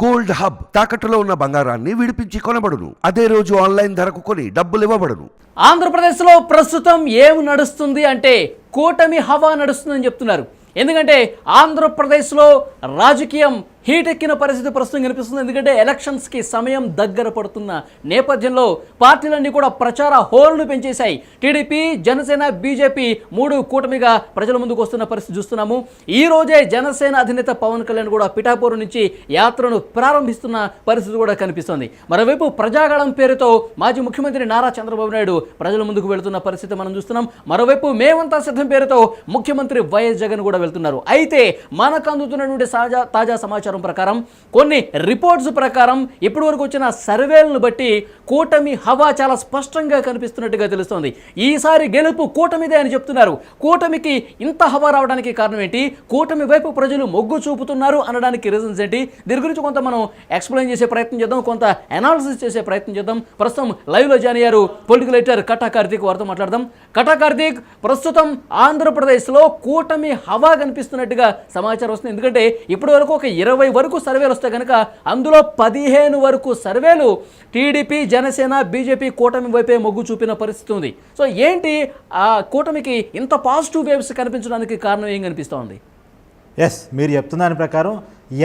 Gold hub తాకట్టులో ఉన్న బంగారాన్ని విడిపించి కొనబడును. అదే రోజు ఆన్లైన్ ధరకు కొని డబ్బులు ఇవ్వబడును. ఆంధ్రప్రదేశ్లో ప్రస్తుతం ఏం నడుస్తుంది అంటే కూటమి హవా నడుస్తుందని చెప్తున్నారు. ఎందుకంటే ఆంధ్రప్రదేశ్లో రాజకీయం హీట్ ఎక్కిన పరిస్థితి ప్రస్తుతం కనిపిస్తుంది. ఎందుకంటే ఎలక్షన్స్కి సమయం దగ్గర పడుతున్న నేపథ్యంలో పార్టీలన్నీ కూడా ప్రచార హోరును పెంచేశాయి. టీడీపీ జనసేన బీజేపీ మూడు కూటమిగా ప్రజల ముందుకు వస్తున్న పరిస్థితి చూస్తున్నాము. ఈ రోజే జనసేన అధినేత పవన్ కళ్యాణ్ కూడా పిఠాపురం నుంచి యాత్రను ప్రారంభిస్తున్న పరిస్థితి కూడా కనిపిస్తోంది. మరోవైపు ప్రజాగళం పేరుతో మాజీ ముఖ్యమంత్రి నారా చంద్రబాబు నాయుడు ప్రజల ముందుకు వెళుతున్న పరిస్థితి మనం చూస్తున్నాం. మరోవైపు మేమంతా సిద్ధం పేరుతో ముఖ్యమంత్రి వైఎస్ జగన్ కూడా వెళ్తున్నారు. అయితే మనకు అందుతున్నటువంటి తాజా సమాచారం సమాచారం ప్రకారం కొన్ని రిపోర్ట్స్ ప్రకారం ఇప్పటి వరకు వచ్చిన సర్వేలను బట్టి కూటమి హవా చాలా స్పష్టంగా కనిపిస్తున్నట్టుగా తెలుస్తోంది. ఈసారి గెలుపు కూటమిదే అని చెప్తున్నారు. కూటమికి ఇంత హవా రావడానికి కారణం ఏంటి? కూటమి వైపు ప్రజలు మొగ్గు చూపుతున్నారు అనడానికి రీజన్స్ ఏంటి? దీని గురించి కొంత మనం ఎక్స్ప్లెయిన్ చేసే ప్రయత్నం చేద్దాం. కొంత అనాలిసిస్ చేసే ప్రయత్నం చేద్దాం. ప్రస్తుతం లైవ్లో జాయిన్ అయ్యారు పొలిటికల్ ఎడిటర్ కటా కార్తీక్. వారితో మాట్లాడదాం. కటా కార్తీక్ ప్రస్తుతం ఆంధ్రప్రదేశ్లో కూటమి హవా కనిపిస్తున్నట్టుగా సమాచారం వస్తుంది. ఎందుకంటే ఇప్పటి వరకు ఒక ఇరవై వరకు సర్వేలు వస్తాయి కనుక అందులో పదిహేను వరకు సర్వేలు టీడీపీ జనసేన బీజేపీ కూటమి వైపే మొగ్గు చూపిన పరిస్థితి ఉంది. సో ఏంటి ఆ కూటమికి ఇంత పాజిటివ్ వేవ్స్ కనిపించడానికి కారణం ఏం కనిపిస్తోంది ఎస్ మీరు చెప్తున్న దాని ప్రకారం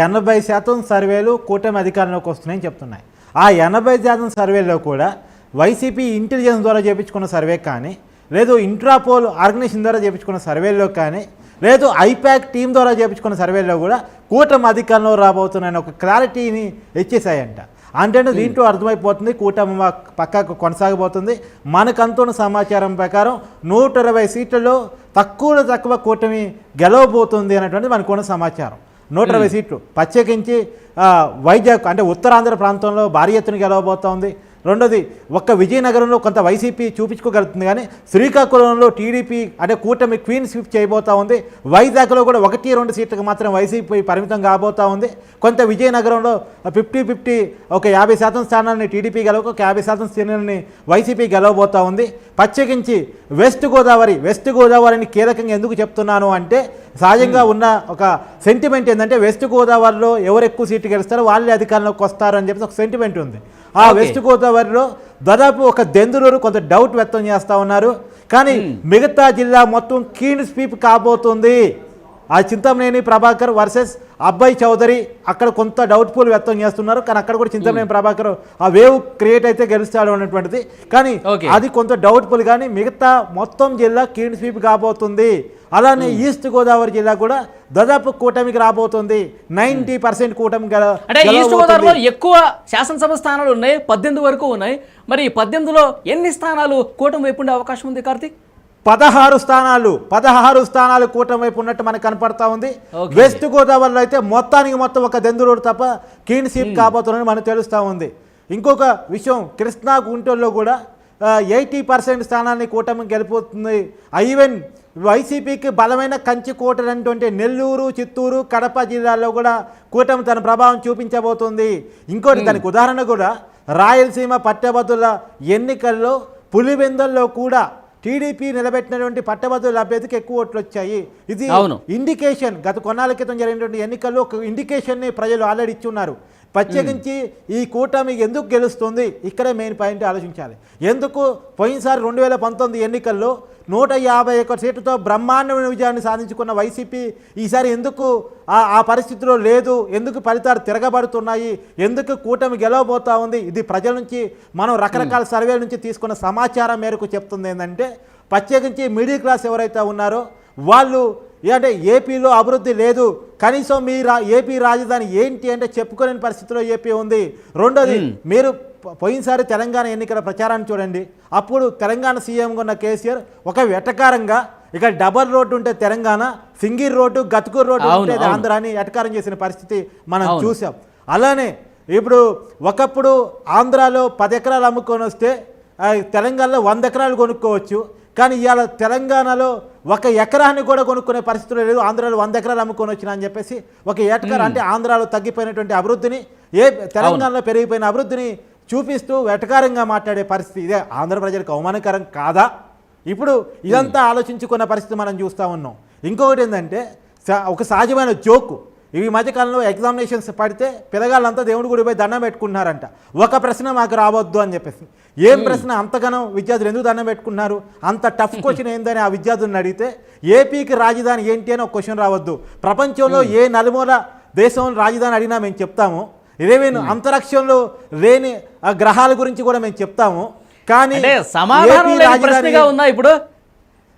ఎనభై శాతం సర్వేలు కూటమి అధికారంలోకి వస్తున్నాయని చెప్తున్నాయి. ఆ ఎనభై శాతం సర్వేలో కూడా వైసీపీ ఇంటెలిజెన్స్ ద్వారా చేయించుకున్న సర్వే కానీ లేదు ఇంట్రాపోల్ ఆర్గనైజేషన్ ద్వారా చేయించుకున్న సర్వేలో కానీ లేదు ఐపాక్ టీం ద్వారా చేయించుకున్న సర్వేలో కూడా కూటమి అధికారంలో రాబోతున్నాయని ఒక క్లారిటీని ఇచ్చేసాయంట అంటే దీంట్లో అర్థమైపోతుంది కూటమి పక్కకు కొనసాగబోతుంది. మనకంతున్న సమాచారం ప్రకారం నూట ఇరవై సీట్లలో తక్కువలో తక్కువ కూటమి గెలవబోతుంది అనేటువంటిది మనకున్న సమాచారం. నూట ఇరవై సీట్లు ప్రత్యేకించి వైజాగ్ అంటే ఉత్తరాంధ్ర ప్రాంతంలో భారీ ఎత్తున గెలవబోతోంది. రెండోది ఒక్క విజయనగరంలో కొంత వైసీపీ చూపించుకోగలుగుతుంది కానీ శ్రీకాకుళంలో టీడీపీ అంటే కూటమి క్వీన్ స్విప్ చేయబోతా ఉంది. వైజాగ్లో కూడా ఒకటి రెండు సీట్లకు మాత్రం వైసీపీ పరిమితం కాబోతా ఉంది. కొంత విజయనగరంలో ఫిఫ్టీ ఫిఫ్టీ ఒక యాభై శాతం స్థానాన్ని టీడీపీ గెలవక ఒక యాభై శాతం స్థానాన్ని వైసీపీ గెలవబోతా ఉంది. ప్రత్యేకించి వెస్ట్ గోదావరి వెస్ట్ గోదావరిని కీలకంగా ఎందుకు చెప్తున్నాను అంటే సహజంగా ఉన్న ఒక సెంటిమెంట్ ఏంటంటే వెస్ట్ గోదావరిలో ఎవరు ఎక్కువ సీట్లు గెలుస్తారో వాళ్ళే అధికారంలోకి వస్తారు అని చెప్పేసి ఒక సెంటిమెంట్ ఉంది. ఆ. వెస్ట్ గోదావరిలో దాదాపు ఒక దెందులూరు కొంత డౌట్ వ్యక్తం చేస్తూ ఉన్నారు. కానీ మిగతా జిల్లా మొత్తం కీన్ స్వీప్ కాబోతుంది. ఆ చింతమనేని ప్రభాకర్ వర్సెస్ అబ్బాయి చౌదరి అక్కడ కొంత డౌట్ఫుల్ వ్యక్తం చేస్తున్నారు. కానీ అక్కడ కూడా చింతమనేని ప్రభాకర్ ఆ వేవ్ క్రియేట్ అయితే గెలుస్తాడు అన్నటువంటిది. కానీ. అది కొంత డౌట్ఫుల్ కానీ మిగతా మొత్తం జిల్లా కీన్ స్వీప్ కాబోతుంది. అలానే ఈస్ట్ గోదావరి జిల్లా కూడా దాదాపు కూటమికి రాబోతుంది. నైంటీ పర్సెంట్ కూటమి అంటే ఈస్ట్. గోదావరిలో ఎక్కువ శాసనసభ స్థానాలు ఉన్నాయి. పద్దెనిమిది వరకు ఉన్నాయి. మరి ఈ పద్దెనిమిదిలో ఎన్ని స్థానాలు కూటమి వైపు ఉండే అవకాశం ఉంది కార్తీక్? పదహారు స్థానాలు. పదహారు స్థానాలు కూటమి వైపు ఉన్నట్టు మనకు కనపడతా ఉంది. వెస్ట్ గోదావరిలో అయితే మొత్తానికి మొత్తం ఒక దెందురోడు తప్ప క్లీన్ సీప్ కాబోతుందని మనకు తెలుస్తూ ఉంది. ఇంకొక విషయం కృష్ణా గుంటూరులో కూడా ఎయిటీ పర్సెంట్ స్థానాన్ని కూటమి గెలిపోతుంది. ఈవెన్ వైసీపీకి బలమైన కంచి కోటనటువంటి నెల్లూరు చిత్తూరు కడప జిల్లాల్లో కూడా కూటమి తన ప్రభావం చూపించబోతుంది. ఇంకోటి దానికి ఉదాహరణ కూడా రాయలసీమ పట్టభద్రుల ఎన్నికల్లో పులివెందుల్లో కూడా టీడీపీ నిలబెట్టినటువంటి పట్టభద్రుల అభ్యర్థికి ఎక్కువ ఓట్లు వచ్చాయి. ఇది. ఇండికేషన్ గత కొన్నాళ్ళ క్రితం జరిగినటువంటి ఎన్నికల్లో ఒక ఇండికేషన్ని ప్రజలు ఆల్రెడీ ఇచ్చున్నారు. ప్రత్యేకించి ఈ కూటమి ఎందుకు గెలుస్తుంది? ఇక్కడే మెయిన్ పాయింట్ ఆలోచించాలి. ఎందుకు పోయినసారి రెండు వేల పంతొమ్మిది ఎన్నికల్లో నూట యాభై ఒక్క సీట్లతో బ్రహ్మాండమైన విజయాన్ని సాధించుకున్న వైసీపీ ఈసారి ఎందుకు ఆ ఆ పరిస్థితిలో లేదు? ఎందుకు ఫలితాలు తిరగబడుతున్నాయి? ఎందుకు కూటమి గెలవబోతా ఉంది? ఇది ప్రజల నుంచి మనం రకరకాల సర్వేల నుంచి తీసుకున్న సమాచారం మేరకు చెప్తుంది ఏంటంటే ప్రత్యేకించి మిడిల్ క్లాస్ ఎవరైతే ఉన్నారో వాళ్ళు అంటే ఏపీలో అభివృద్ధి లేదు. కనీసం మీ రా ఏపీ రాజధాని ఏంటి అంటే చెప్పుకోలేని పరిస్థితిలో ఏపీ ఉంది. రెండోది మీరు ప- పోయినసారి తెలంగాణ ఎన్నికల ప్రచారాన్ని చూడండి. అప్పుడు తెలంగాణ సీఎంగా ఉన్న కేసీఆర్ ఒక వెటకారంగా ఇక డబల్ రోడ్డు ఉంటే తెలంగాణ సింగిల్ రోడ్డు గతుకూరు రోడ్డు ఉంటే. ఆంధ్ర అని ఎటకారం చేసిన పరిస్థితి మనం. చూసాం. అలానే ఇప్పుడు ఒకప్పుడు ఆంధ్రాలో పది ఎకరాలు అమ్ముకొని వస్తే తెలంగాణలో వంద ఎకరాలు కొనుక్కోవచ్చు. కానీ ఇవాళ తెలంగాణలో ఒక ఎకరాన్ని కూడా కొనుక్కునే పరిస్థితులు లేదు ఆంధ్రాలో వంద ఎకరాలు అమ్ముకొని వచ్చినా అని చెప్పేసి ఒక ఎకరా అంటే ఆంధ్రాలో తగ్గిపోయినటువంటి అభివృద్ధిని ఏ తెలంగాణలో పెరిగిపోయిన అభివృద్ధిని చూపిస్తూ వెటకారంగా మాట్లాడే పరిస్థితి ఇదే. ఆంధ్ర ప్రజలకు అవమానకరం కాదా? ఇప్పుడు ఇదంతా ఆలోచించుకున్న పరిస్థితి మనం చూస్తూ ఉన్నాం. ఇంకొకటి ఏంటంటే ఒక సహజమైన జోకు. ఈ మధ్యకాలంలో ఎగ్జామినేషన్స్ పడితే పిల్లగాళ్ళంతా దేవుడి గుడి పోయి దండం పెట్టుకుంటున్నారంట. ఒక ప్రశ్న మాకు రావద్దు అని చెప్పేసి. ఏం ప్రశ్న? అంతగానో విద్యార్థులు ఎందుకు దండం పెట్టుకున్నారు అంత టఫ్ క్వశ్చన్ ఏందని ఆ విద్యార్థులను అడిగితే ఏపీకి రాజధాని ఏంటి అని ఒక క్వశ్చన్ రావద్దు. ప్రపంచంలో ఏ నలుమూల దేశంలో రాజధాని అడిగినా మేము చెప్తాము. ఇదేమేను అంతరిక్షంలో లేని ఆ గ్రహాల గురించి కూడా మేము చెప్తాము. కానీ సమాధానం ఏపీ లేని రాజధాని- ప్రశ్నగా ఉందా ఇప్పుడు?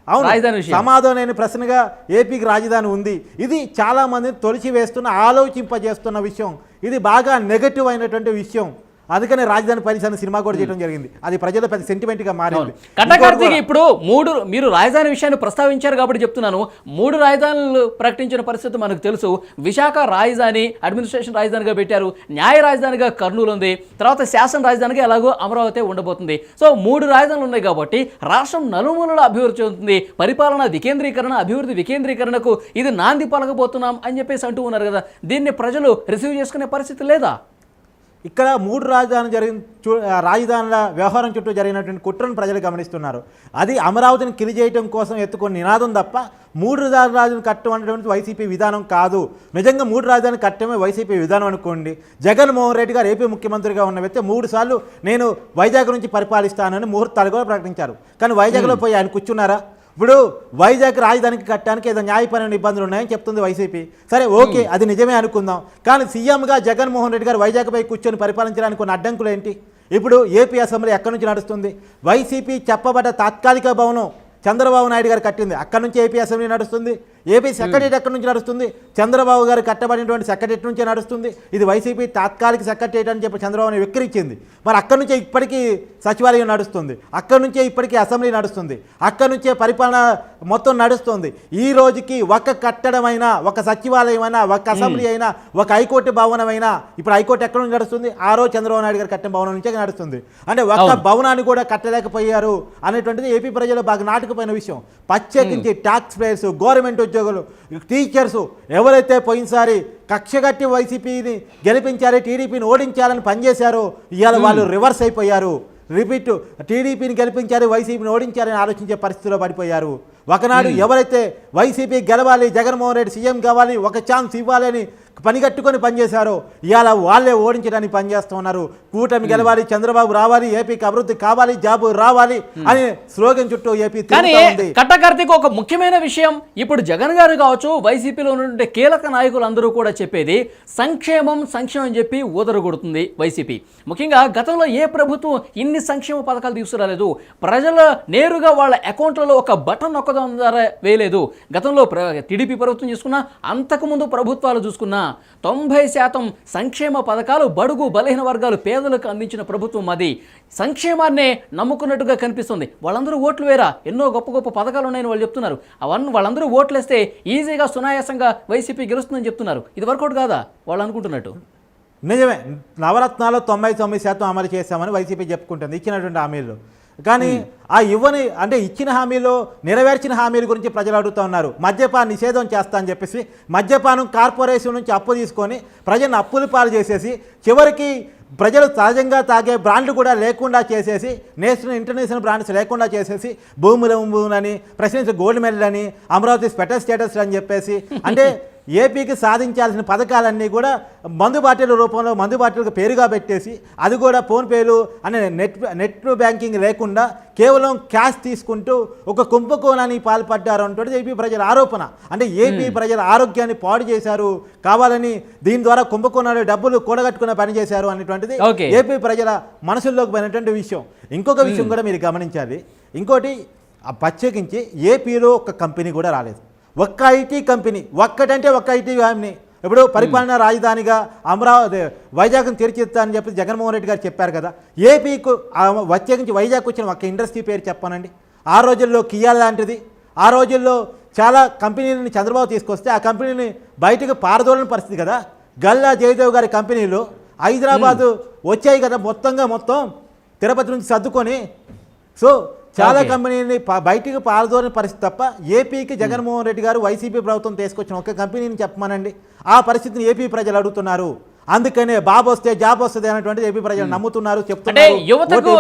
అవును. విషయం. సమాధానమైన ప్రశ్నగా ఏపీకి రాజధాని ఉంది. ఇది చాలా మందిని తొలిచి వేస్తున్న ఆలోచింపజేస్తున్న విషయం. ఇది బాగా నెగటివ్ అయినటువంటి విషయం. అందుకనే రాజధాని పరిశ్రమ సినిమా కూడా చేయడం జరిగింది. అది ప్రజల పెద్ద సెంటిమెంట్గా మారింది. కూడా- ఇప్పుడు మూడు మీరు రాజధాని విషయాన్ని ప్రస్తావించారు కాబట్టి చెప్తున్నాను. మూడు రాజధానులు ప్రకటించిన పరిస్థితి మనకు తెలుసు. విశాఖ రాజధాని అడ్మినిస్ట్రేషన్ రాజధానిగా పెట్టారు. న్యాయ రాజధానిగా కర్నూలు ఉంది. తర్వాత శాసన రాజధానిగా ఎలాగో అమరావతి ఉండబోతుంది. సో మూడు రాజధానులు ఉన్నాయి కాబట్టి రాష్ట్రం నలుమూలలో అభివృద్ధి చెందుతుంది. పరిపాలన వికేంద్రీకరణ అభివృద్ధి వికేంద్రీకరణకు ఇది నాంది పలకబోతున్నాం అని చెప్పేసి అంటూ ఉన్నారు కదా. దీన్ని ప్రజలు రిసీవ్ చేసుకునే పరిస్థితి లేదా? ఇక్కడ మూడు రాజధానులు జరిగిన చూ రాజధానుల వ్యవహారం చుట్టూ జరిగినటువంటి కుట్రను ప్రజలు గమనిస్తున్నారు. అది అమరావతిని కిలి చేయడం కోసం ఎత్తుకున్న నినాదం తప్ప మూడు రాజధానులు కట్టడం అనేటువంటి వైసీపీ విధానం కాదు. నిజంగా మూడు రాజధానులు కట్టడమే వైసీపీ విధానం అనుకోండి. జగన్మోహన్ రెడ్డి గారు ఏపీ ముఖ్యమంత్రిగా ఉన్న వ్యక్తి మూడు సార్లు నేను వైజాగ్ నుంచి పరిపాలిస్తానని ముహూర్తాలు కూడా ప్రకటించారు. కానీ వైజాగ్లో పోయి ఆయన కూర్చున్నారా? ఇప్పుడు వైజాగ్ రాజధానికి కట్టడానికి ఏదో న్యాయపరమైన ఇబ్బందులు ఉన్నాయని చెప్తుంది వైసీపీ. సరే ఓకే అది నిజమే అనుకుందాం. కానీ సీఎంగా జగన్మోహన్ రెడ్డి గారు వైజాగ్పై కూర్చొని పరిపాలించడానికి కొన్ని అడ్డంకులు ఏంటి? ఇప్పుడు ఏపీ అసెంబ్లీ ఎక్కడి నుంచి నడుస్తుంది? వైసీపీ చెప్పబడ్డ తాత్కాలిక భవనం చంద్రబాబు నాయుడు గారు కట్టింది. అక్కడి నుంచి ఏపీ అసెంబ్లీ నడుస్తుంది? ఏపీ సెక్రటరీ ఎక్కడి నుంచి నడుస్తుంది? చంద్రబాబు గారు కట్టబడినటువంటి సెక్రటరీ నుంచే నడుస్తుంది. ఇది వైసీపీ తాత్కాలిక సెక్రటరీ అని చెప్పి చంద్రబాబు నాయుడు వెక్కిరించింది. మరి అక్కడి నుంచే ఇప్పటికీ సచివాలయం నడుస్తుంది. అక్కడి నుంచే ఇప్పటికీ అసెంబ్లీ నడుస్తుంది. అక్కడి నుంచే పరిపాలన మొత్తం నడుస్తుంది. ఈ రోజుకి ఒక కట్టడమైనా ఒక సచివాలయం అయినా ఒక అసెంబ్లీ అయినా ఒక హైకోర్టు భవనమైనా ఇప్పుడు హైకోర్టు ఎక్కడి నుంచి నడుస్తుంది? ఆ రోజు చంద్రబాబు నాయుడు గారు కట్టిన భవనం నుంచే నడుస్తుంది. అంటే ఒక్క. భవనాన్ని కూడా కట్టలేకపోయారు అనేటువంటిది ఏపీ ప్రజలు బాగా నాటుకుపోయిన విషయం. ప్రత్యేకించి ట్యాక్స్ పేయర్స్ గవర్నమెంట్ ఉద్యోగులు టీచర్స్ ఎవరైతే పోయినసారి కక్షగట్టి వైసీపీని గెలిపించారు టీడీపీని ఓడించాలని పనిచేశారో ఇవాళ వాళ్ళు రివర్స్ అయిపోయారు. రిపీట్ టీడీపీని గెలిపించారు వైసీపీని ఓడించారని ఆలోచించే పరిస్థితిలో పడిపోయారు. ఒకనాడు ఎవరైతే వైసీపీ గెలవాలి జగన్మోహన్ రెడ్డి సీఎం కావాలి ఒక ఛాన్స్ ఇవ్వాలని పనిగట్టుకొని పనిచేశారో ఇవాళ వాళ్ళే ఓడించడానికి పనిచేస్తున్నారు కూటమి గెలవాలి చంద్రబాబు రావాలి ఏపీకి అభివృద్ధి కావాలి జాబు రావాలి అని స్లోగన్ చుట్టూ ఏపీ కానీ తిరుగుతా ఉంది. కట్ట కార్తీక్ ఒక ముఖ్యమైన విషయం ఇప్పుడు జగన్ గారు కావచ్చు వైసీపీలో ఉన్నటువంటి కీలక నాయకులు అందరూ కూడా చెప్పేది సంక్షేమం సంక్షేమం అని చెప్పి ఊదరగొడుతుంది వైసీపీ. ముఖ్యంగా గతంలో ఏ ప్రభుత్వం ఇన్ని సంక్షేమ పథకాలు తీసుకురాలేదు ప్రజల నేరుగా వాళ్ళ అకౌంట్లలో ఒక బటన్ నొక్కడం ద్వారా వేయలేదు. గతంలో ప్ర టీడీపీ ప్రభుత్వం చూసుకున్నా అంతకుముందు ప్రభుత్వాలు చూసుకున్నా తొంభై శాతం సంక్షేమ పథకాలు బడుగు బలహీన వర్గాలు పేదలకు అందించిన ప్రభుత్వం అది. సంక్షేమాన్నే నమ్ముకున్నట్టుగా కనిపిస్తుంది. వాళ్ళందరూ ఓట్లు వేరా? ఎన్నో గొప్ప గొప్ప పథకాలు ఉన్నాయని వాళ్ళు చెప్తున్నారు. అవన్నీ వాళ్ళందరూ ఓట్లు వేస్తే ఈజీగా సునాయాసంగా వైసీపీ గెలుస్తుందని చెప్తున్నారు. ఇది వర్కౌట్ కాదా? వాళ్ళు అనుకుంటున్నట్టు. నిజమే. నవరత్నాలు తొంభై తొమ్మిది శాతం అమలు చేశామని వైసీపీ చెప్పుకుంటుంది. ఇచ్చినటువంటి హామీలు. కానీ ఆ ఇవ్వని అంటే ఇచ్చిన హామీలు నెరవేర్చిన హామీల గురించి ప్రజలు అడుగుతూ ఉన్నారు. మద్యపాన నిషేధం చేస్తా అని చెప్పేసి మద్యపానం కార్పొరేషన్ నుంచి అప్పు తీసుకొని ప్రజలను అప్పుల పాలు చేసేసి చివరికి ప్రజలు సహజంగా తాగే బ్రాండ్లు కూడా లేకుండా చేసేసి నేషనల్ ఇంటర్నేషనల్ బ్రాండ్స్ లేకుండా చేసేసి భూముల భూములని ప్రెసిడెన్షియల్ గోల్డ్ మెడల్ అని అమరావతి స్పెషల్ స్టేటస్ అని చెప్పేసి అంటే ఏపీకి సాధించాల్సిన పథకాలన్నీ కూడా మందు బాటిల్ రూపంలో మందు బాటిల్కి పేరుగా పెట్టేసి అది కూడా ఫోన్పేలు అనే నెట్ నెట్ బ్యాంకింగ్ లేకుండా కేవలం క్యాష్ తీసుకుంటూ ఒక కుంభకోణానికి పాల్పడ్డారు అంటుంది ఏపీ ప్రజల ఆరోపణ. అంటే ఏపీ ప్రజల ఆరోగ్యాన్ని పాడు చేశారు కావాలని దీని ద్వారా కుంభకోణాలు డబ్బులు కూడగట్టుకునే పని చేశారు అనేటువంటిది. ఏపీ ప్రజల మనసుల్లోకి పోయినటువంటి విషయం. ఇంకొక విషయం కూడా మీరు గమనించాలి. ఇంకోటి ఆ ప్రత్యేకించి ఏపీలో ఒక కంపెనీ కూడా రాలేదు. ఒక్క ఐటీ కంపెనీ ఒక్కటంటే ఒక్క ఐటీ కంపెనీ. ఇప్పుడు పరిపాలనా రాజధానిగా అమరావతి వైజాగ్ని తీర్చిదిద్దా అని చెప్పి జగన్మోహన్ రెడ్డి గారు చెప్పారు కదా. ఏపీకు ఆ ప్రత్యేకించి వైజాగ్ వచ్చిన ఒక్క ఇండస్ట్రీ పేరు చెప్పానండి. ఆ రోజుల్లో కియా లాంటిది. ఆ రోజుల్లో చాలా కంపెనీలని చంద్రబాబు తీసుకొస్తే ఆ కంపెనీని బయటకు పారదోలని పరిస్థితి కదా. గల్లా జయదేవ్ గారి కంపెనీలు హైదరాబాదు వచ్చాయి కదా మొత్తంగా మొత్తం. తిరుపతి నుంచి సర్దుకొని. సో చాలా. కంపెనీని బయటికి పారదోని పరిస్థితి తప్ప ఏపీకి జగన్మోహన్ రెడ్డి గారు వైసీపీ ప్రభుత్వం తీసుకొచ్చిన ఒక కంపెనీని చెప్పమనండి. ఆ పరిస్థితిని ఏపీ ప్రజలు అడుగుతున్నారు. అందుకనే బాబు వస్తే జాబ్ వస్తుంది అనేటువంటిది ఏపీ ప్రజలు నమ్ముతున్నారు అంటే చెప్తున్నారు యువతకు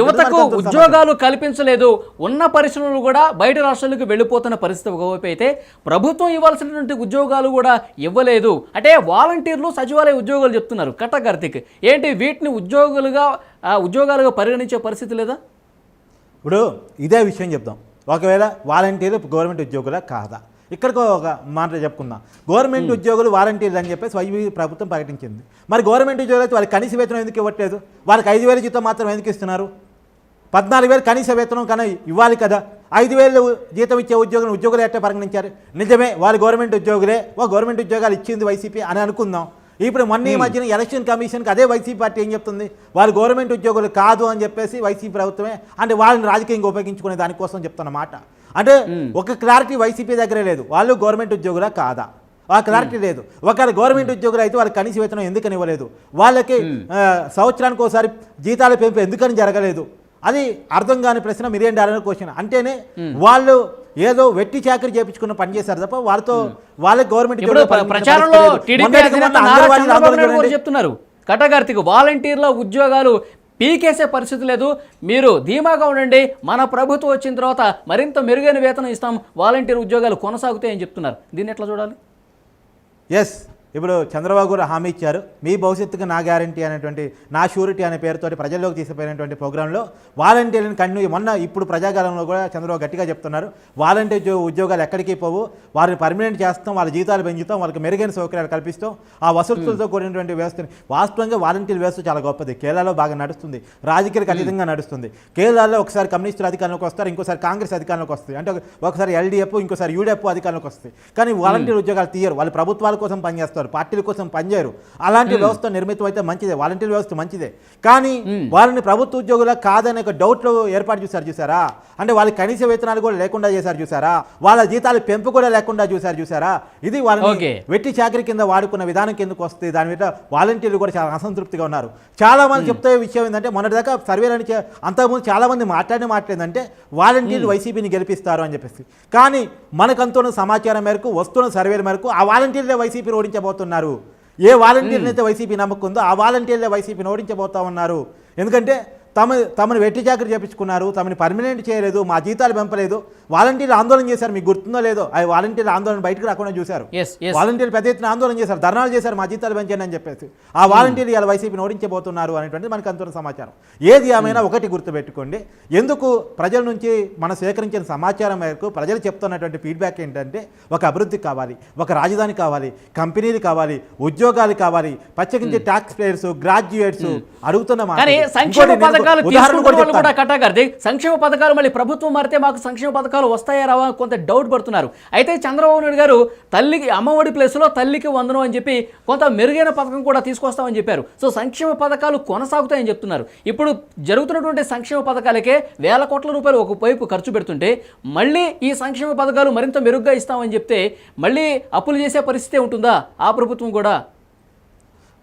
యువతకు ఉద్యోగాలు కల్పించలేదు. ఉన్న పరిశ్రమలు కూడా బయట రాష్ట్రాలకు వెళ్ళిపోతున్న పరిస్థితి ఒకవైపు అయితే ప్రభుత్వం ఇవ్వాల్సినటువంటి ఉద్యోగాలు కూడా ఇవ్వలేదు. అంటే వాలంటీర్లు సచివాలయ ఉద్యోగాలు చెప్తున్నారు. కట్ట కార్తిక్. ఏంటి వీటిని ఉద్యోగులుగా ఉద్యోగాలుగా పరిగణించే పరిస్థితి లేదా? ఇప్పుడు ఇదే విషయం చెప్దాం. ఒకవేళ వాలంటీర్లు గవర్నమెంట్ ఉద్యోగులా కాదా? ఇక్కడికి ఒక మాట చెప్పుకుందాం. గవర్నమెంట్ ఉద్యోగులు వాలంటీర్లు అని చెప్పేసి వైవి ప్రభుత్వం ప్రకటించింది. మరి గవర్నమెంట్ ఉద్యోగులు అయితే వాళ్ళకి కనీస వేతనం ఎందుకు ఇవ్వట్లేదు? వాళ్ళకి ఐదు వేల జీతం మాత్రం ఎందుకు ఇస్తున్నారు? పద్నాలుగు వేలు కనీస వేతనం కన్నా ఇవ్వాలి కదా. ఐదు వేలు జీతం ఇచ్చే ఉద్యోగులు ఉద్యోగులు ఎట్లా పరిగణించారు? నిజమే వాళ్ళు గవర్నమెంట్ ఉద్యోగులే. ఓ గవర్నమెంట్ ఉద్యోగాలు ఇచ్చింది వైసీపీ అని అనుకుందాం. ఇప్పుడు మొన్న ఈ మధ్యన ఎలక్షన్ కమిషన్కి అదే వైసీపీ పార్టీ ఏం చెప్తుంది? వాళ్ళు గవర్నమెంట్ ఉద్యోగులు కాదు అని చెప్పేసి వైసీపీ ప్రభుత్వమే అంటే వాళ్ళని రాజకీయంగా ఉపయోగించుకునే దానికోసం చెప్తున్న మాట. అంటే ఒక క్లారిటీ వైసీపీ దగ్గరే లేదు. వాళ్ళు గవర్నమెంట్ ఉద్యోగులా కాదా? ఆ క్లారిటీ లేదు. ఒకవేళ గవర్నమెంట్ ఉద్యోగులు అయితే వాళ్ళకి కనీస వేతనం ఎందుకని ఇవ్వలేదు? వాళ్ళకి సంవత్సరానికి ఒకసారి జీతాల పెంపు ఎందుకని జరగలేదు? అది అర్థం కాని ప్రశ్న మిలియన్ డాలర్ క్వశ్చన్ అంటేనే వాళ్ళు ఏదో వెట్టి చాకరీ చేపించుకున్న పని చేశారు తప్ప వాళ్ళతో వాళ్ళకి గవర్నమెంట్. చెప్తున్నారు. కటకార్తిక్ వాలంటీర్ల ఉద్యోగాలు పీకేసే పరిస్థితి లేదు. మీరు ధీమాగా ఉండండి. మన ప్రభుత్వం వచ్చిన తర్వాత మరింత మెరుగైన వేతనం ఇస్తాం. వాలంటీర్ ఉద్యోగాలు కొనసాగుతాయని చెప్తున్నారు. దీన్ని ఎట్లా చూడాలి? ఎస్ ఇప్పుడు చంద్రబాబు గారు హామీ ఇచ్చారు. మీ భవిష్యత్తుకు నా గ్యారంటీ అనేటువంటి నా షూరిటీ అనే పేరుతోటి ప్రజల్లోకి తీసుకుపోయినటువంటి ప్రోగ్రాంలో వాలంటీర్లను కంటిన్యూ మొన్న ఇప్పుడు ప్రజాకాలంలో కూడా చంద్రబాబు గట్టిగా చెప్తున్నారు. వాలంటీర్ ఉద్యో- ఉద్యోగాలు ఎక్కడికి పోవు. వారిని పర్మనెంట్ చేస్తాం వాళ్ళ జీతాలు పెంచుతాం వాళ్ళకి మెరుగైన సౌకర్యాలు కల్పిస్తాం. ఆ వసతులతో కూడినటువంటి వ్యవస్థని వాస్తవంగా వాలంటీర్ వ్యవస్థ చాలా గొప్పది. కేరళలో బాగా నడుస్తుంది. రాజకీయాలకు అతీతంగా నడుస్తుంది. కేరళలో ఒకసారి కమ్యూనిస్టులు అధికారంలోకి వస్తారు ఇంకోసారి కాంగ్రెస్ అధికారంలోకి వస్తుంది. అంటే ఒక- ఒకసారి ఎల్డీఎఫ్ ఇంకోసారి యూడీఎఫ్ అధికారంలోకి వస్తుంది. కానీ వాలంటీర్ ఉద్యోగాలు తీయరు. వాళ్ళు ప్రభుత్వాల కోసం పనిచేస్తారు. పార్టీల కోసం పనిచేయరు. అలాంటి వ్యవస్థ నిర్మితం అయితే మంచిదే వాలంటీర్ వ్యవస్థ మంచిదే. కానీ వాళ్ళని ప్రభుత్వ ఉద్యోగుల కాదనే ఒక డౌట్లో ఏర్పాటు చేశారు చూసారా? అంటే వాళ్ళకి కనీస వేతనాలు కూడా లేకుండా చేశారు చూసారా? వాళ్ళ జీతాలు పెంపు కూడా లేకుండా చూశారు చూసారా? ఇది వాళ్ళని. వెట్టి చాకరీ కింద వాడుకున్న విధానం కిందకు వస్తుంది దాని మీద వాలంటీర్లు కూడా చాలా అసంతృప్తిగా ఉన్నారు. చాలా మంది చెప్తే విషయం ఏంటంటే మొన్నటిదాకా సర్వేలని చే- అంతకుముందు చాలా మంది మాట్లాడిన మాట్లాడిందంటే వాలంటీర్లు వైసీపీని గెలిపిస్తారు అని చెప్పేసి. కానీ మనకంతున్న సమాచారం మేరకు వస్తున్న సర్వేల మేరకు ఆ వాలంటీర్లే వైసీపీని ఓడించబోతున్నారు. ఏ వాలంటీర్ని అయితే వైసీపీ నమ్మకుందో ఆ వాలంటీర్లే వైసీపీని ఓడించబోతా ఉన్నారు. ఎందుకంటే తమ తమను వెట్టి చాకరీ చేపించుకున్నారు తమని పర్మనెంట్ చేయలేదు మా జీతాలు పెంపలేదు. వాలంటీర్లు ఆందోళన చేశారు మీకు గుర్తుందో లేదో ఆ వాలంటీర్లు ఆందోళన బయటకు రాకుండా చూశారు. వాలంటీర్లు పెద్ద ఎత్తున ఆందోళన చేశారు ధర్నాలు చేశారు మా జీతాలు పెంచండి అని చెప్పేసి. ఆ వాలంటీర్లు ఇలా వైసీపీని ఓడించబోతున్నారు అనేటువంటిది మనకు అంతున్న సమాచారం. ఏది ఏమైనా ఒకటి గుర్తుపెట్టుకోండి. ఎందుకు ప్రజల నుంచి మనం సేకరించిన సమాచారం మేరకు ప్రజలు చెప్తున్నటువంటి ఫీడ్బ్యాక్ ఏంటంటే ఒక అభివృద్ధి కావాలి ఒక రాజధాని కావాలి కంపెనీలు కావాలి ఉద్యోగాలు కావాలి పచ్చకించే ట్యాక్స్ పేయర్స్ గ్రాడ్యుయేట్స్ అడుగుతున్న పథకాలు తీసుకుంటున్న కూడా సంక్షేమ పథకాలు మళ్ళీ ప్రభుత్వం మారితే మాకు సంక్షేమ పథకాలు వస్తాయా రావా అని కొంత డౌట్ పడుతున్నారు. అయితే చంద్రబాబు నాయుడు గారు తల్లికి అమ్మఒడి ప్లేస్లో తల్లికి వందనం అని చెప్పి కొంత మెరుగైన పథకం కూడా తీసుకొస్తామని చెప్పారు. సో సంక్షేమ పథకాలు కొనసాగుతాయని చెప్తున్నారు. ఇప్పుడు జరుగుతున్నటువంటి సంక్షేమ పథకాలకే వేల కోట్ల రూపాయలు ఒక వైపు ఖర్చు పెడుతుంటే మళ్ళీ ఈ సంక్షేమ పథకాలు మరింత మెరుగ్గా ఇస్తామని చెప్తే మళ్ళీ అప్పులు చేసే పరిస్థితి ఉంటుందా? ఆ ప్రభుత్వం కూడా?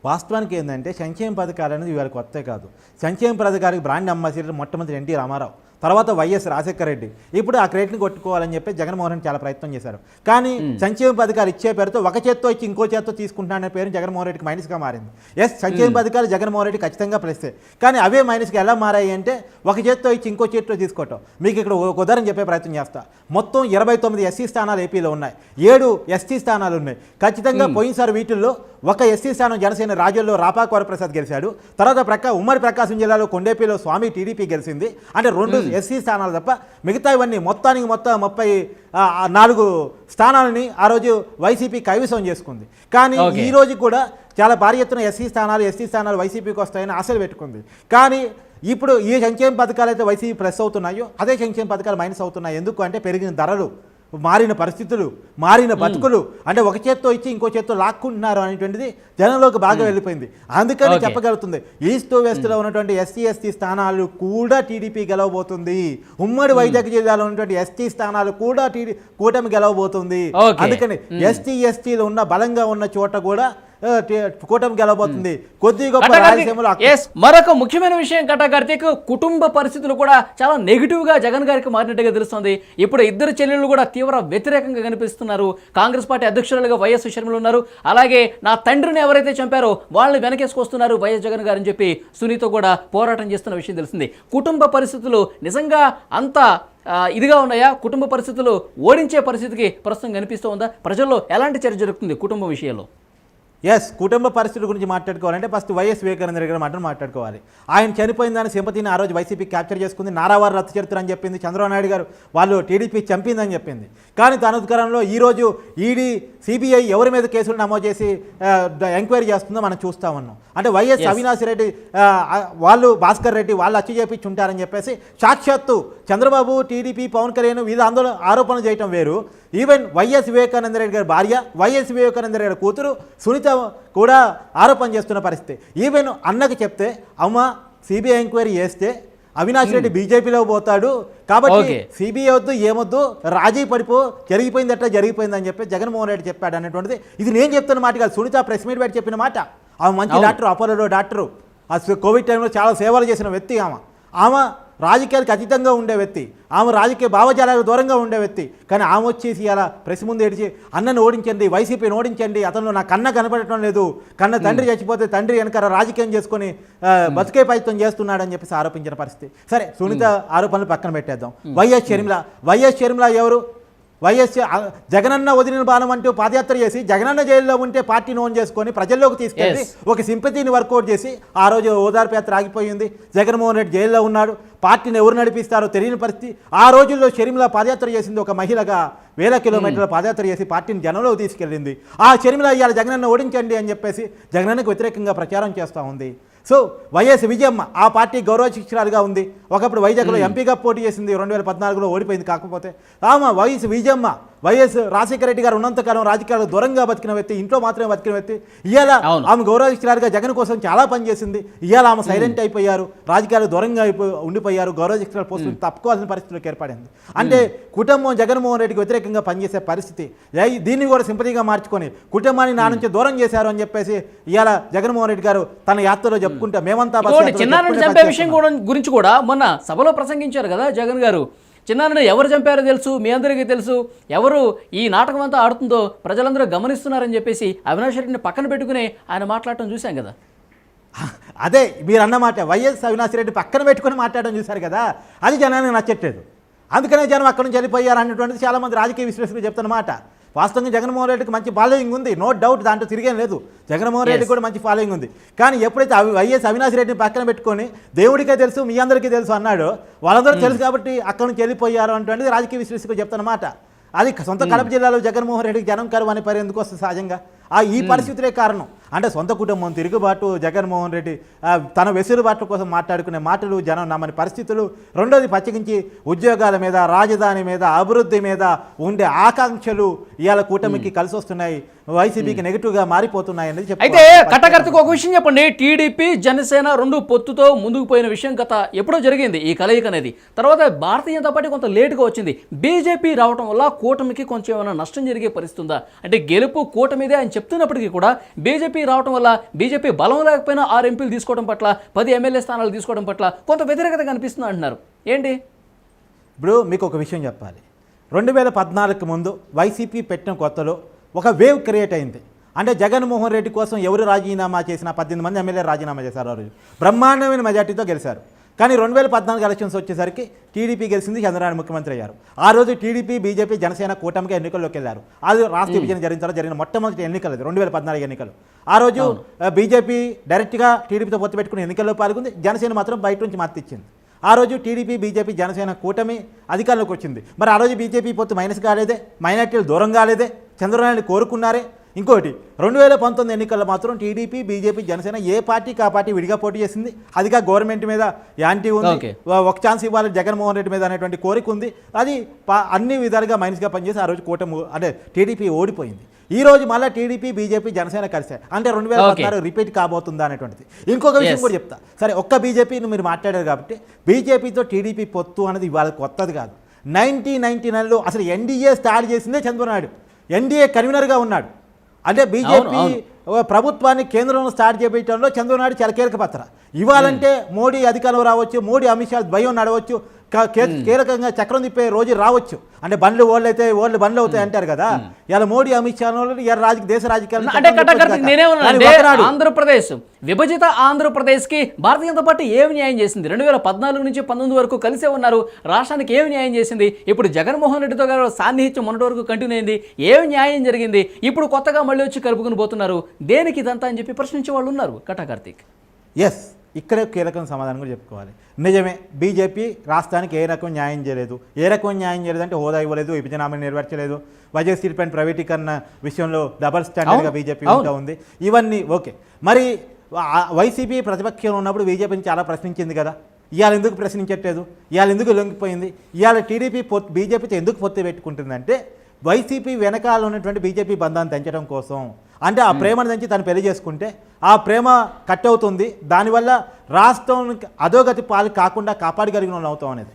వాస్తవానికి ఏంటంటే సంక్షేమ పథకాలు అనేది ఇవాళ కొత్త కాదు. సంక్షేమ పథకాలకు బ్రాండ్ అంబాసిడర్ మొట్టమొదటి ఎన్టీ రామారావు తర్వాత వైఎస్ రాజశేఖర రెడ్డి. ఇప్పుడు ఆ క్రేట్ని కొట్టుకోవాలని చెప్పి జగన్మోహన్ రెడ్డి చాలా ప్రయత్నం చేశారు. కానీ సంక్షేమ పథకాలు ఇచ్చే పేరుతో ఒక చేత్తో ఇచ్చి ఇంకో చేత్తో తీసుకుంటున్నాడనే పేరు జగన్మోహన్ రెడ్డికి మైనస్గా మారింది. ఎస్ సంక్షేమ పథకాలు జగన్మోహన్ రెడ్డి ఖచ్చితంగా ప్లస్సే కానీ అవే మైనస్గా ఎలా మారాయి అంటే ఒక చేత్తో ఇచ్చి ఇంకో చేత్తో తీసుకోవటం. మీకు ఇక్కడ ఒక ఉదాహరణ చెప్పే ప్రయత్నం చేస్తా. మొత్తం ఇరవై తొమ్మిది ఎస్సీ స్థానాలు ఏపీలో ఉన్నాయి. ఏడు ఎస్టీ స్థానాలు ఉన్నాయి. ఖచ్చితంగా పోయినసారి వీటిల్లో ఒక ఎస్సీ స్థానం జనసేన రాజ్యంలో రాపాకు వరప్రసాద్ గెలిచాడు. తర్వాత ప్రక్క ఉమ్మడి ప్రకాశం జిల్లాలో కొండేపిలో స్వామి టీడీపీ గెలిచింది. అంటే రెండు ఎస్సీ స్థానాలు తప్ప మిగతా ఇవన్నీ మొత్తానికి మొత్తం ముప్పై నాలుగు స్థానాలని ఆ రోజు వైసీపీ కైవసం చేసుకుంది. కానీ. ఈ రోజు కూడా చాలా భారీ ఎత్తున ఎస్సీ స్థానాలు ఎస్టీ స్థానాలు వైసీపీకి వస్తాయని ఆశలు పెట్టుకుంది. కానీ ఇప్పుడు ఈ సంక్షేమ పథకాలు అయితే వైసీపీ ప్లస్ అవుతున్నాయో అదే సంక్షేమ పథకాలు మైనస్ అవుతున్నాయి. ఎందుకు అంటే పెరిగిన ధరలు. మారిన పరిస్థితులు మారిన బతుకులు అంటే ఒక చేత్తో ఇచ్చి ఇంకో చేత్తో లాక్కుంటున్నారు అనేటువంటిది జనంలోకి బాగా వెళ్ళిపోయింది. అందుకని. చెప్పగలుగుతుంది. ఈస్ట్ వెస్ట్లో ఉన్నటువంటి ఎస్సీ ఎస్టీ స్థానాలు కూడా టీడీపీ గెలవబోతుంది. ఉమ్మడి వైజాగ్ జిల్లాలో ఉన్నటువంటి ఎస్టీ స్థానాలు కూడా టీడీ కూటమి గెలవబోతుంది. అందుకని ఎస్టీ ఎస్టీలు ఉన్న బలంగా ఉన్న చోట కూడా కూటమి గెలవబోతుంది. కొద్ది గొప్ప మరొక ముఖ్యమైన విషయం కట్టా కార్తీక్ కుటుంబ పరిస్థితులు కూడా చాలా నెగిటివ్గా జగన్ గారికి మారినట్టుగా తెలుస్తుంది. ఇప్పుడు ఇద్దరు చెల్లెళ్ళు కూడా తీవ్ర వ్యతిరేకంగా కనిపిస్తున్నారు. కాంగ్రెస్ పార్టీ అధ్యక్షురాలుగా వైఎస్ షర్మిల ఉన్నారు. అలాగే నా తండ్రిని ఎవరైతే చంపారో వాళ్ళని వెనకేసుకొస్తున్నారు వైఎస్ జగన్ గారు అని చెప్పి సునీత కూడా పోరాటం చేస్తున్న విషయం తెలిసింది కుటుంబ పరిస్థితులు నిజంగా అంత ఇదిగా ఉన్నాయా? కుటుంబ పరిస్థితులు ఓడించే పరిస్థితికి ప్రస్తుతం కనిపిస్తూ ఉందా? ప్రజల్లో ఎలాంటి చర్చ జరుగుతుంది కుటుంబ విషయంలో? ఎస్ కుటుంబ పరిస్థితుల గురించి మాట్లాడుకోవాలంటే ఫస్ట్ వైఎస్ వివేకానంద రెడ్డి గారు మాత్రం మాట్లాడుకోవాలి. ఆయన చనిపోయిన దాని సింపతిని ఆ రోజు వైసీపీ క్యాప్చర్ చేసుకుంది. నారావారు రద్దు చరిత్ర అని చెప్పింది. చంద్రబాబు నాయుడు గారు వాళ్ళు టీడీపీ చంపిందని చెప్పింది. కానీ తన అధికారంలో ఈరోజు ఈడీ సిబిఐ ఎవరి మీద కేసులు నమోదు చేసి ఎంక్వైరీ చేస్తుందో మనం చూస్తా ఉన్నాం. అంటే వైఎస్ అవినాష్ రెడ్డి వాళ్ళు భాస్కర్ రెడ్డి వాళ్ళు అచ్చి చేపించి ఉంటారని చెప్పేసి సాక్షాత్తు చంద్రబాబు టీడీపీ పవన్ కళ్యాణ్ వీళ్ళ ఆందోళన ఆరోపణలు చేయటం వేరు. ఈవెన్ వైఎస్ వివేకానంద రెడ్డి గారి భార్య వైఎస్ వివేకానంద రెడ్డి గారి కూతురు సునీత కూడా ఆరోపణ చేస్తున్న పరిస్థితి. ఈవెన్ అన్నకి చెప్తే అమ్మ సిబిఐ ఎంక్వైరీ చేస్తే అవినాష్ రెడ్డి బీజేపీలో పోతాడు. కాబట్టి. సిబిఐ వద్దు ఏమొద్దు రాజీ పడిపో జరిగిపోయింది అట్లా జరిగిపోయింది అని చెప్పి జగన్మోహన్ రెడ్డి చెప్పాడు అనేటువంటిది. ఇది నేను చెప్తున్న మాట కాదు సునీత ప్రెస్ మీట్ పెట్టి చెప్పిన మాట. ఆమె మంచి. Doctor Apollo doctor. ఆ కోవిడ్ టైంలో చాలా సేవలు చేసిన వ్యక్తి ఆమె. ఆమె రాజకీయాలకు అతీతంగా ఉండే వ్యక్తి ఆమె రాజకీయ భావజాలకు దూరంగా ఉండే వ్యక్తి. కానీ ఆమె వచ్చేసి అలా ప్రెస్ ముందు ఏడిచి అన్నను ఓడించండి వైసీపీని ఓడించండి అతను నా కన్న కనపడటం లేదు కన్న తండ్రి చచ్చిపోతే తండ్రి వెనక రాజకీయం చేసుకొని బతుకే ప్రయత్నం చేస్తున్నాడని చెప్పేసి ఆరోపించిన పరిస్థితి. సరే సునీత ఆరోపణలు పక్కన పెట్టేద్దాం. వైఎస్ షర్మిల వైఎస్ షర్మిల ఎవరు? వైఎస్ జగనన్న వదిలిన బాణం అంటూ పాదయాత్ర చేసి జగనన్న జైల్లో ఉంటే పార్టీని ఓన్ చేసుకొని ప్రజల్లోకి తీసుకెళ్ళి. ఒక సింపతిని వర్కౌట్ చేసి ఆ రోజు ఓదార్పు యాత్ర ఆగిపోయింది. జగన్మోహన్ రెడ్డి జైల్లో ఉన్నాడు. పార్టీని ఎవరు నడిపిస్తారో తెలియని పరిస్థితి. ఆ రోజుల్లో షర్మిల పాదయాత్ర చేసింది ఒక మహిళగా వేల కిలోమీటర్ల పాదయాత్ర చేసి పార్టీని జనంలోకి తీసుకెళ్ళింది. ఆ షర్మిల ఇవాళ జగనన్న ఓడించండి అని చెప్పేసి జగనన్నకు వ్యతిరేకంగా ప్రచారం చేస్తూ ఉంది. సో వైఎస్ విజయమ్మ ఆ పార్టీ గౌరవ శిక్షరాలుగా ఉంది. ఒకప్పుడు వైజాగ్లో ఎంపీగా పోటీ చేసింది రెండు వేల పద్నాలుగులో ఓడిపోయింది. కాకపోతే ఆమె వైఎస్ విజయమ్మ వైఎస్ రాజశేఖర రెడ్డి గారు ఉన్నంతకాలం రాజకీయాలు దూరంగా బతికిన వ్యక్తి ఇంట్లో మాత్రమే బతికిన వ్యక్తి. ఇవాళ. ఆమె గౌరవ శిక్షరాలుగా జగన్ కోసం చాలా పనిచేసింది ఇవాళ ఆమె సైలెంట్ అయిపోయారు. రాజకీయాలు దూరంగా ఉండిపోయారు. గౌరవ శిక్షణ పోస్టులు తప్పుకోవాల్సిన పరిస్థితులకు ఏర్పడింది. అంటే కుటుంబం జగన్మోహన్ రెడ్డికి వ్యతిరేకంగా పనిచేసే పరిస్థితి. దీన్ని కూడా సింపతిగా మార్చుకొని కుటుంబాన్ని నా నుంచి దూరం చేశారు అని చెప్పేసి ఇవాళ జగన్మోహన్ రెడ్డి గారు తన యాత్రలో చెప్పుకుంటే మేమంతా గురించి కూడా మొన్న సభలో ప్రసంగించారు కదా జగన్ గారు. చిన్నారిని ఎవరు చంపారో తెలుసు మీ అందరికీ తెలుసు. ఎవరు ఈ నాటకం అంతా ఆడుతుందో ప్రజలందరూ గమనిస్తున్నారని చెప్పేసి అవినాష్ రెడ్డిని పక్కన పెట్టుకుని ఆయన మాట్లాడటం చూశాం కదా. అదే మీరు అన్నమాట వైఎస్ అవినాష్ రెడ్డి పక్కన పెట్టుకొని మాట్లాడడం చూశారు కదా. అది జనానికి నచ్చట్లేదు. అందుకనే జనం అక్కడి నుంచి వెళ్ళిపోయారు అన్నటువంటిది చాలామంది రాజకీయ విశ్లేషకులు చెప్తున్నమాట వాస్తవంగా జగన్మోహన్ రెడ్డికి మంచి ఫాలోయింగ్ ఉంది. నో డౌట్ దాంట్లో తిరిగేం లేదు. జగన్మోహన్ రెడ్డి Yes. కూడా మంచి ఫాలోయింగ్ ఉంది. కానీ ఎప్పుడైతే అవి వైఎస్ అవినాష్ రెడ్డిని పక్కన పెట్టుకొని దేవుడికే తెలుసు మీ అందరికీ తెలుసు అన్నాడు వాళ్ళందరూ తెలుసు కాబట్టి అక్కడి నుంచి వెళ్ళిపోయారు అటువంటిది రాజకీయ విశ్లేషకులు చెప్తున్నమాట అది సొంత కడప జిల్లాలో జగన్మోహన్ రెడ్డికి జనం కరువు అనే పేరు ఎందుకు వస్తుంది సహజంగా? ఆ ఈ పరిస్థితులే కారణం. అంటే సొంత కుటుంబం తిరుగుబాటు జగన్మోహన్ రెడ్డి తన వెసులుబాట్ల కోసం మాట్లాడుకునే మాటలు జనం నమ్మని పరిస్థితులు రెండోది పచ్చికించి ఉద్యోగాల మీద రాజధాని మీద అభివృద్ధి మీద ఉండే ఆకాంక్షలు ఇవాళ కూటమికి కలిసి వస్తున్నాయి. వైసీపీకి నెగిటివ్గా మారిపోతున్నాయి అనేది అయితే చెప్పుకోవాలి. కట్టకర్తకు ఒక విషయం చెప్పండి. టీడీపీ జనసేన రెండు పొత్తుతో ముందుకు పోయిన విషయం గత ఎప్పుడో జరిగింది ఈ కలయిక అనేది. తర్వాత భారతీయ జనతా పార్టీ కొంత లేటుగా వచ్చింది. బీజేపీ రావడం వల్ల కూటమికి కొంచెం ఏమైనా నష్టం జరిగే పరిస్థితి ఉందా? అంటే గెలుపు కూటమిదే అని చెప్తున్నప్పటికీ కూడా బీజేపీ రావడం వల్ల బీజేపీ బలం లేకపోయినా ఆరు ఎంపీలు తీసుకోవడం పట్ల పది ఎమ్మెల్యే స్థానాలు తీసుకోవడం పట్ల కొంత వ్యతిరేకత కనిపిస్తుంది అంటున్నారు. ఏంటి? ఇప్పుడు మీకు ఒక విషయం చెప్పాలి. రెండు వేల పద్నాలుగుకి ముందు వైసీపీ పెట్టిన కొత్తలో ఒక వేవ్ క్రియేట్ అయింది. అంటే జగన్మోహన్ రెడ్డి కోసం ఎవరు రాజీనామా చేసినా పద్దెనిమిది మంది ఎమ్మెల్యే రాజీనామా చేశారు ఆ రోజు. బ్రహ్మాండమైన మెజార్టీతో గెలిచారు. కానీ రెండు వేల పద్నాలుగు ఎలక్షన్స్ వచ్చేసరికి టీడీపీ గెలిచింది చంద్రబాబు ముఖ్యమంత్రి అయ్యారు. ఆ రోజు టీడీపీ బీజేపీ జనసేన కూటమికి ఎన్నికల్లోకి వెళ్ళారు. అది రాష్ట్ర విభజన జరిగిన తర్వాత జరిగిన మొట్టమొదటి ఎన్నికలు అది రెండు వేల పద్నాలుగు ఎన్నికలు. ఆ రోజు బీజేపీ డైరెక్ట్గా టీడీపీతో పొత్తు పెట్టుకుని ఎన్నికల్లో పాల్గొంది. జనసేన మాత్రం బయట నుంచి మద్దతు ఇచ్చింది ఆ రోజు టీడీపీ బీజేపీ జనసేన కూటమి అధికారంలోకి వచ్చింది. మరి ఆ రోజు బీజేపీ పొత్తు మైనస్ కాలేదే మైనార్టీలు దూరం కాలేదే చంద్రబాబు కోరుకున్నారే ఇంకోటి రెండు వేల పంతొమ్మిది ఎన్నికల్లో మాత్రం టీడీపీ బీజేపీ జనసేన ఏ పార్టీకి ఆ పార్టీ విడిగా పోటీ చేసింది? అదిగా గవర్నమెంట్ మీద యాంటీ ఉంది. ఒక ఛాన్స్ ఇవ్వాలి జగన్మోహన్ రెడ్డి మీద అనేటువంటి కోరిక ఉంది. అది అన్ని విధాలుగా మైనస్గా పనిచేసి ఆ రోజు కూటమి అంటే టీడీపీ ఓడిపోయింది. ఈ రోజు మళ్ళీ టీడీపీ బీజేపీ జనసేన కలిసాయి అంటే రెండు వేల. పద్నాలుగు రిపీట్ కాబోతుందా అనేటువంటిది. ఇంకొక విషయం. కూడా చెప్తా. సరే ఒక్క బీజేపీని మీరు మాట్లాడారు కాబట్టి బీజేపీతో టీడీపీ పొత్తు అనేది ఇవాళ కొత్తది కాదు. నైన్టీన్ నైన్టీ నైన్లో అసలు ఎన్డీఏ స్టార్ట్ చేసిందే చంద్రబాబు నాయుడు. ఎన్డీఏ కన్వీనర్గా ఉన్నాడు. అంటే బీజేపీ ప్రభుత్వాన్ని కేంద్రంలో స్టార్ట్ చేయించడంలో చంద్రబాబు నాయుడు చాలా కీలక పాత్ర. ఇవ్వాలంటే మోడీ అధికారంలో రావచ్చు మోడీ అమిత్ షా ద్వయం నడవచ్చు. కీలకంగా చక్రం తిప్పే రోజు రావచ్చు. అంటే బండ్లు ఓళ్ళు అయితే ఓళ్ళు బండ్లు అవుతాయి అంటారు కదా. ఇలా మోడీ అమిత్ షా ఇలా రాజకీయ దేశ రాజకీయాలు అంటే ఆంధ్రప్రదేశ్ విభజిత ఆంధ్రప్రదేశ్కి భారతీయ జనతా పార్టీ ఏమి న్యాయం చేసింది? రెండు వేల పద్నాలుగు నుంచి పంతొమ్మిది వరకు కలిసే ఉన్నారు. రాష్ట్రానికి ఏమి న్యాయం చేసింది? ఇప్పుడు జగన్మోహన్ రెడ్డితో గారు సాన్నిహిత్యం మొన్నటి వరకు కంటిన్యూ అయింది. ఏమి న్యాయం జరిగింది? ఇప్పుడు కొత్తగా మళ్ళీ వచ్చి కలుపుకుని పోతున్నారు. దేనికి ఇదంతా అని చెప్పి ప్రశ్నించే వాళ్ళు ఉన్నారు కటా కార్తీక్. ఎస్ ఇక్కడే కీలకం సమాధానం కూడా చెప్పుకోవాలి. నిజమే బీజేపీ రాష్ట్రానికి ఏ రకం న్యాయం చేయలేదు. ఏ రకం న్యాయం చేయలేదు అంటే హోదా ఇవ్వలేదు విభజన హామీని నెరవేర్చలేదు. వైజాగ్ స్టీల్ ప్లాంట్ ప్రైవేటీకరణ విషయంలో డబల్ స్టాండర్డ్గా బీజేపీ. ఉంటా ఉంది. ఇవన్నీ ఓకే. మరి వైసీపీ ప్రతిపక్షంలో ఉన్నప్పుడు బీజేపీని చాలా ప్రశ్నించింది కదా. ఇవాళ ఎందుకు ప్రశ్నించట్లేదు? ఇవాళ ఎందుకు లొంగిపోయింది? ఇవాళ టీడీపీ పొత్తు బీజేపీతో ఎందుకు పొత్తు పెట్టుకుంటుందంటే వైసీపీ వెనకాల ఉన్నటువంటి బీజేపీ బంధాన్ని తెంచడం కోసం. అంటే ఆ ప్రేమను తెంచి తను పెళ్ళి చేసుకుంటే ఆ ప్రేమ కట్ అవుతుంది దానివల్ల రాష్ట్రం అధోగతి పాలు కాకుండా కాపాడగలిగిన వాళ్ళు అవుతాం అనేది.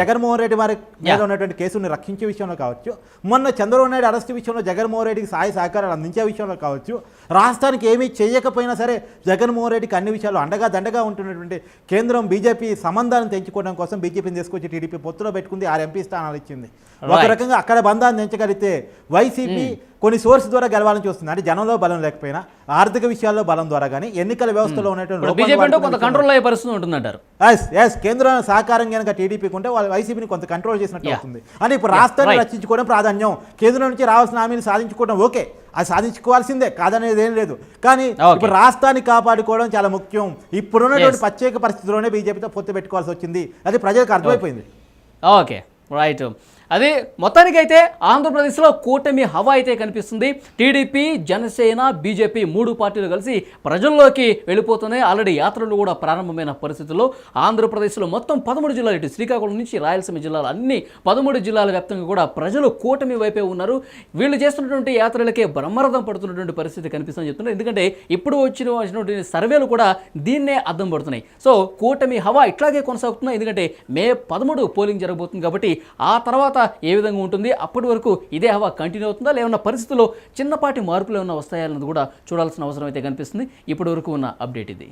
జగన్మోహన్ రెడ్డి వారి మీద. ఉన్నటువంటి కేసుని రక్షించే విషయంలో కావచ్చు. మొన్న చంద్రబాబు నాయుడు అరెస్ట్ విషయంలో జగన్మోహన్ రెడ్డికి సహాయ సహకారాలు అందించే విషయంలో కావచ్చు. రాష్ట్రానికి ఏమీ చేయకపోయినా సరే జగన్మోహన్ రెడ్డికి అన్ని విషయాలు అండగా దండగా ఉంటున్నటువంటి కేంద్రం బీజేపీ సంబంధాలను తెంచుకోవడం కోసం బీజేపీని తీసుకొచ్చి టీడీపీ పొత్తులో పెట్టుకుంది. ఆరు ఎంపీ స్థానాలు ఇచ్చింది. ఒక. రకంగా అక్కడ బంధాన్ని తెంచగలిగితే వైసీపీ కొన్ని సోర్స్ ద్వారా గెలవాలని చూస్తుంది. అంటే జనంలో బలం లేకపోయినా ఆర్థిక విషయాల్లో బలం ద్వారా కానీ ఎన్నికల వ్యవస్థలో ఉన్నటువంటి కంట్రోల్ అయ్యే పరిస్థితి ఉంటుందంటారు. ఎస్ ఎస్ కేంద్ర సహకారం కనుక టీడీపీకి ఉంటే వాళ్ళ వైసీపీని కొంత కంట్రోల్ చేసినట్టు. అవుతుంది. అంటే ఇప్పుడు రాష్ట్రాన్ని. రక్షించుకోవడం ప్రాధాన్యం. కేంద్రం నుంచి రావాల్సిన హామీని సాధించుకోవడం ఓకే. అది సాధించుకోవాల్సిందే కాదనేది ఏం లేదు. కానీ. ఇప్పుడు రాష్ట్రాన్ని కాపాడుకోవడం చాలా ముఖ్యం. ఇప్పుడున్నటువంటి. ప్రత్యేక పరిస్థితుల్లోనే బీజేపీతో పొత్తు పెట్టుకోవాల్సి వచ్చింది. అది ప్రజలకు అర్థమైపోయింది. ఓకే రైట్ అది మొత్తానికైతే ఆంధ్రప్రదేశ్లో కూటమి హవా అయితే కనిపిస్తుంది. టీడీపీ జనసేన బీజేపీ మూడు పార్టీలు కలిసి ప్రజల్లోకి వెళ్ళిపోతున్నాయి. ఆల్రెడీ యాత్రలు కూడా ప్రారంభమైన పరిస్థితుల్లో ఆంధ్రప్రదేశ్లో మొత్తం పదమూడు జిల్లాలు ఇటు శ్రీకాకుళం నుంచి రాయలసీమ జిల్లాలు అన్ని పదమూడు జిల్లాల వ్యాప్తంగా కూడా ప్రజలు కూటమి వైపే ఉన్నారు. వీళ్ళు చేస్తున్నటువంటి యాత్రలకే బ్రహ్మరథం పడుతున్నటువంటి పరిస్థితి కనిపిస్తుందని చెప్తున్నారు. ఎందుకంటే ఇప్పుడు వచ్చిన వచ్చినటువంటి సర్వేలు కూడా దీన్నే అర్థం పడుతున్నాయి. సో కూటమి హవా ఇట్లాగే కొనసాగుతున్నాయి. ఎందుకంటే మే పదమూడు పోలింగ్ జరగబోతుంది కాబట్టి ఆ తర్వాత ఏ విధంగా ఉంటుంది? అప్పటి వరకు ఇదే హవా కంటిన్యూ అవుతుందా? లేవన్న పరిస్థితుల్లో చిన్నపాటి మార్పులు ఏమైనా వస్తాయన్నది కూడా చూడాల్సిన అవసరం అయితే కనిపిస్తుంది. ఇప్పటి వరకు ఉన్న అప్డేట్ ఇది.